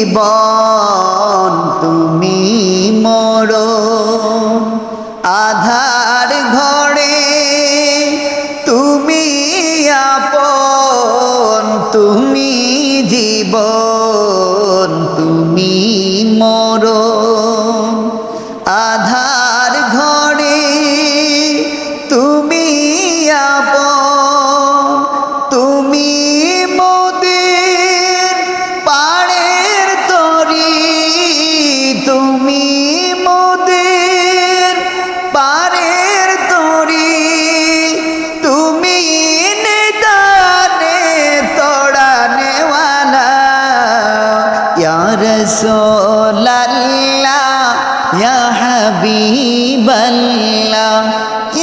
জীবন তুমি মরো। আধার ঘরে তুমি আপন তুমি জীবন। রাসূলাল্লাহ ইয়া হাবিবাল্লাহ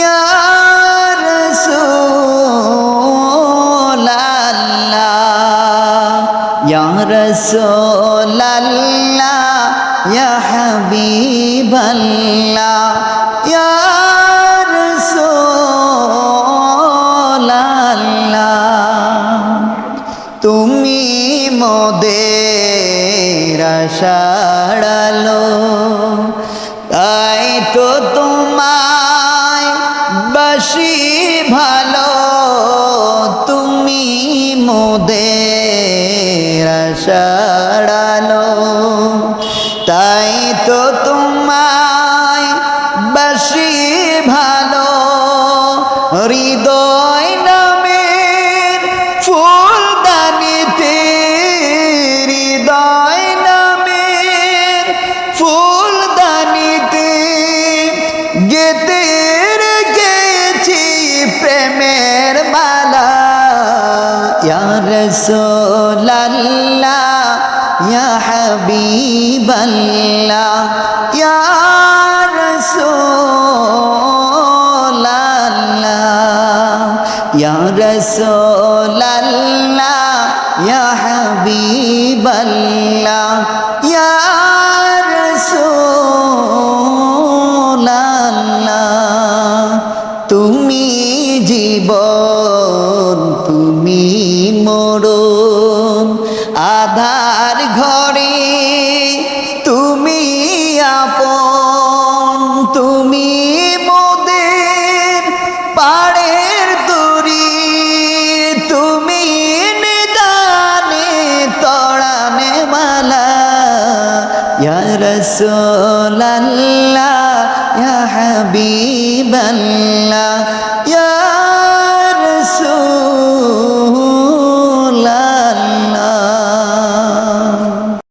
ইয়া রাসূলাল্লাহ ইয়া রাসূলাল্লাহ ইয়া হাবিবাল্লাহ ইয়া রাসূলাল্লাহ। তুমি মোদের আশাড়ালো তাই তো তোমায় বাসি ভালো। তুমি মোদের আশাড়ালো তাই তো তোমায় বাসি ভালো। হৃদয় প্রেমের মালা। ইয়া রাসূলাল্লাহ, ইয়া হাবিবাল্লাহ, ইয়া রাসূলাল্লাহ ইয়া রাসূলাল্লাহ, ইয়া হাবিবাল্লাহ, ইয়া রাসূলাল্লাহ। তুমি আধার ঘরে তুমি আপন, তুমি মোদের পাড়ের দড়ি তুমি নিদানে তড়ানে মালা। রাসূলাল্লাহ হাবিবাল্লাহ, ইয়া